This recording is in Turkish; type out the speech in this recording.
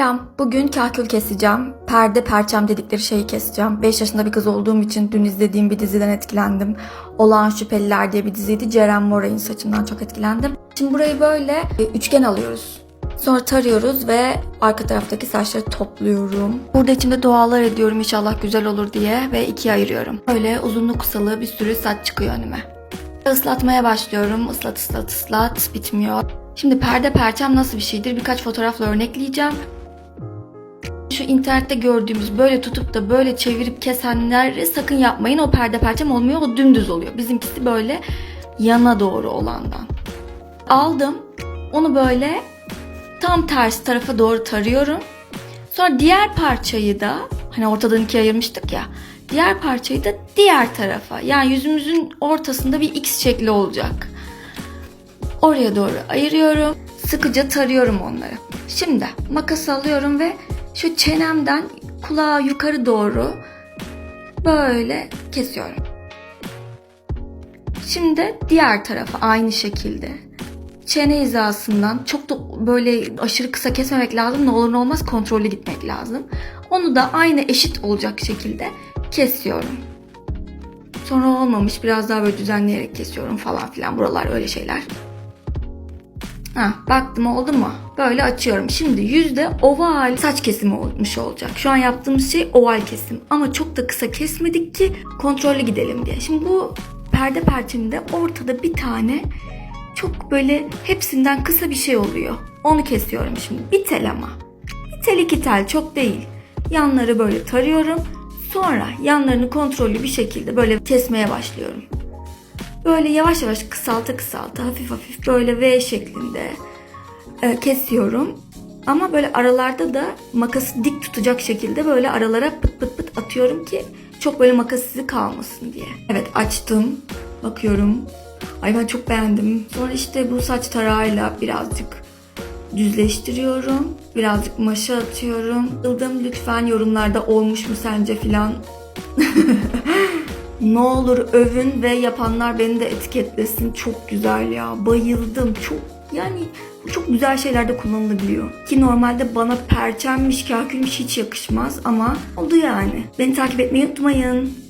Selam. Bugün kahkül keseceğim. Perde perçem dedikleri şeyi keseceğim. 5 yaşında bir kız olduğum için dün izlediğim bir diziden etkilendim. Olağan Şüpheliler diye bir diziydi. Ceren Moray'ın saçından çok etkilendim. Şimdi burayı böyle e, üçgen alıyoruz. Sonra tarıyoruz ve arka taraftaki saçları topluyorum. Burada içinde dualar ediyorum inşallah güzel olur diye ve ikiye ayırıyorum. Böyle uzunlu kısalı bir sürü saç çıkıyor önüme. Islatmaya başlıyorum. Islat ıslat ıslat bitmiyor. Şimdi perde perçem nasıl bir şeydir birkaç fotoğrafla örnekleyeceğim. Şu internette gördüğümüz böyle tutup da böyle çevirip kesenleri sakın yapmayın. O perde perçem olmuyor. O dümdüz oluyor. Bizimkisi böyle yana doğru olandan. Aldım. Onu böyle tam tersi tarafa doğru tarıyorum. Sonra diğer parçayı da hani ortadan ikiye ayırmıştık ya. Diğer parçayı da diğer tarafa. Yani yüzümüzün ortasında bir X şekli olacak. Oraya doğru ayırıyorum. Sıkıca tarıyorum onları. Şimdi makas alıyorum ve şu çenemden kulağa yukarı doğru böyle kesiyorum. Şimdi diğer tarafa aynı şekilde. Çene hizasından çok da böyle aşırı kısa kesmemek lazım. Ne olur ne olmaz kontrollü gitmek lazım. Onu da aynı eşit olacak şekilde kesiyorum. Sonra olmamış biraz daha böyle düzenleyerek kesiyorum falan filan. Buralar öyle şeyler. Ha, baktım oldu mu? Böyle açıyorum. Şimdi yüzde oval saç kesimi olmuş olacak. Şu an yaptığımız şey oval kesim. Ama çok da kısa kesmedik ki kontrollü gidelim diye. Şimdi bu perde perçeminde ortada bir tane çok böyle hepsinden kısa bir şey oluyor. Onu kesiyorum şimdi. Bir tel ama. Bir tel iki tel çok değil. Yanları böyle tarıyorum. Sonra yanlarını kontrollü bir şekilde böyle kesmeye başlıyorum. Böyle yavaş yavaş kısalta kısalta hafif hafif böyle V şeklinde e, kesiyorum. Ama böyle aralarda da makası dik tutacak şekilde böyle aralara pıt pıt pıt atıyorum ki çok böyle makas izi kalmasın diye. Evet açtım. Bakıyorum. Ay ben çok beğendim. Sonra işte bu saç tarağıyla birazcık düzleştiriyorum. Birazcık maşa atıyorum. Yıldım lütfen yorumlarda olmuş mu sence filan. Ne olur övün ve yapanlar beni de etiketlesin. Çok güzel ya. Bayıldım. Çok yani çok güzel şeylerde kullanılabiliyor. Ki normalde bana perçemmiş, kakülmüş hiç yakışmaz ama oldu yani. Beni takip etmeyi unutmayın.